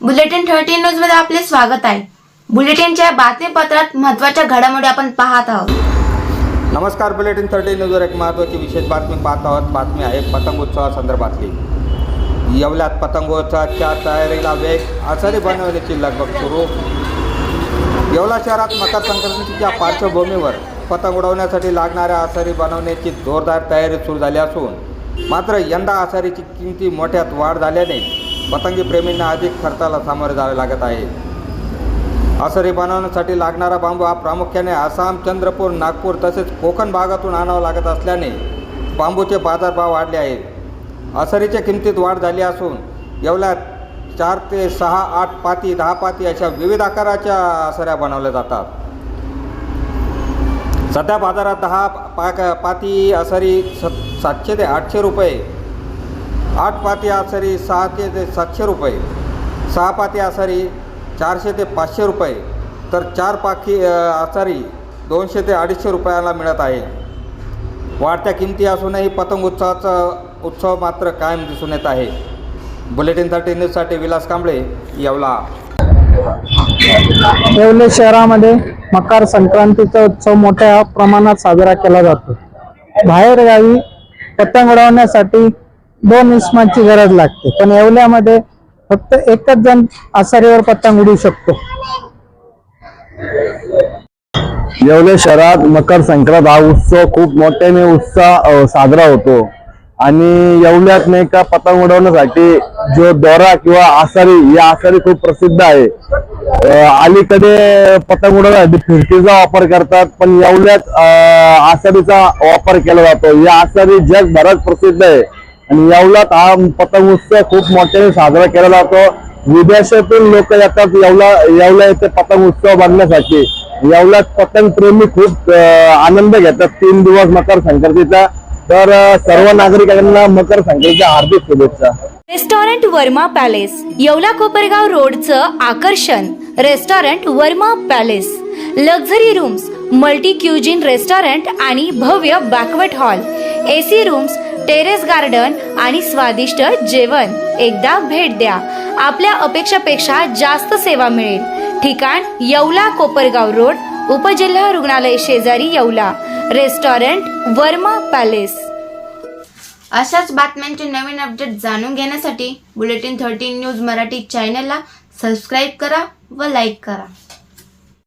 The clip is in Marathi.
बुलेटिन थर्टीन न्यूजमध्ये आपले स्वागत आहे. बुलेटिनच्या बातमीपत्रात महत्त्वाच्या घडामोडी आपण पाहत आहोत. नमस्कार बुलेटिन थर्टी न्यूजवर एक महत्त्वाची विशेष बातमी पाहत आहोत. बातमी आहे पतंगोत्सवासंदर्भातली. येवल्यात पतंगोत्सवाच्या तयारीला वेग आचारी बनवण्याची लगबग सुरू. येवला शहरात मकर संक्रांतीच्या पार्श्वभूमीवर पतंग उडवण्यासाठी लागणाऱ्या आसारी बनवण्याची जोरदार तयारी सुरू झाली असून मात्र यंदा आसारीची किमती मोठ्यात वाढ झाल्याने पतंगी प्रेमींना अधिक खर्चाला सामोरे जावे लागत आहे. असरी बनवण्यासाठी लागणारा बांबू हा प्रामुख्याने आसाम चंद्रपूर नागपूर तसेच कोकण भागातून आणावा लागत असल्याने बांबूचे बाजारभाव वाढले आहेत. असरीच्या किमतीत वाढ झाली असून येवल्यात चार ते सहा आठ पाती दहा पाती अशा विविध आकाराच्या असऱ्या बनवल्या जातात. सध्या बाजारात दहा पाक पाती असरी स सातशे ते आठशे रुपये आठ पाती आसरी सहाशे ते सातशे रुपये. सहा पाती आसारी चारशे ते पाचशे रुपये. तर चार पाकी आसारी दोनशे ते अडीचशे रुपयाला मिळत आहे. वाढत्या किमती असूनही पतंग उत्सवाचा उत्सव मात्र कायम दिसून येत आहे. बुलेटिनसाठी न्यूजसाठी विलास कांबळे येवला. येवले शहरामध्ये मकर संक्रांतीचा उत्सव मोठ्या प्रमाणात साजरा केला जातो. बाहेरगावी पतंग उडवण्यासाठी दोन इस्माची गरज लागते. पण येवल्यामध्ये फक्त एकच जण आसारीवर पत्ता मिळू शकतो. येवले शहरात मकर संक्रांत हा उत्सव खूप मोठ्याने उत्साह साजरा होतो. आणि येवल्यात नाही का पतंग उडवण्यासाठी जो दोरा किंवा आसारी या आसारी खूप प्रसिद्ध आहे. अलीकडे पतंग उडवण्यासाठी फिरतीचा वापर करतात पण येवल्यात आसारीचा वापर केला जातो. या आसारी जगभरात प्रसिद्ध आहे. आणि येवलात हा पतंग उत्सव खूप मोठ्याने साजरा केला जातो विदेशातून लोक येतात येवला येवला येथे पतंग उत्सव बघण्यासाठी. येवलात पतंग प्रेमी खूप आनंद घेतात. तीन दिवस मकर संक्रांतीचा. तर सर्व नागरिकांना मकर संक्रांतीच्या हार्दिक शुभेच्छा. रेस्टॉरंट वर्मा पॅलेस येवला कोपरगाव रोडचं आकर्षण. Restaurant Varma palace. Luxury rooms multi cuisine restaurant आणि भव्य banquet hall. AC rooms terrace garden आणि स्वादिष्ट जेवण. एकदा भेट द्या. आपल्या अपेक्षापेक्षा जास्त सेवा मिळेल. ठिकाण येवला कोपरगाव रोड उपजिल्हा रुग्णालय शेजारी येवला. Restaurant Verma palace. अशाच बातम्यांचे नवीन अपडेट जाणून घेण्यासाठी बुलेटिन थर्टीन न्यूज मराठी चॅनलला सबस्क्राईब करा व लाईक करा.